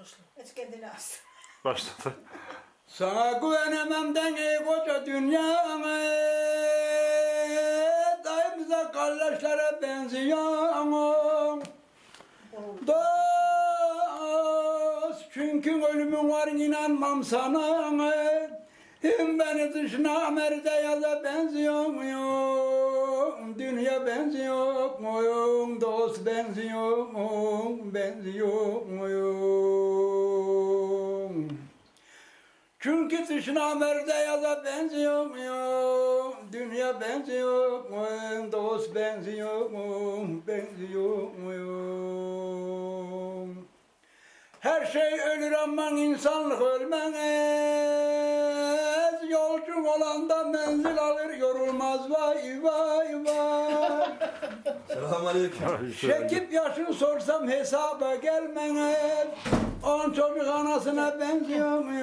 Başla. Hiç kendini astı. Başladı. Sana güvenemem den ey koca dünyana Dayımıza kardeşlere benziyorsun Dost çünkü ölümün var inanmam sana Hem beni dışına merde yaza benziyor muyum? Dünya benziyor muyum? Dost benziyor muyum? Benziyor muyum? Çünkü dışına merde yaza benziyor muyum? Dünya benziyor muyum? Dost benziyor muyum? Benziyor muyum? Her şey ölür ama insanlık ölmez. Yolcu olan da menzil alır yorulmaz vay vay vay. Selamünaleyküm. Çekip yaşını sorsam hesaba gelmez. On çocuk anasına benziyor muyum?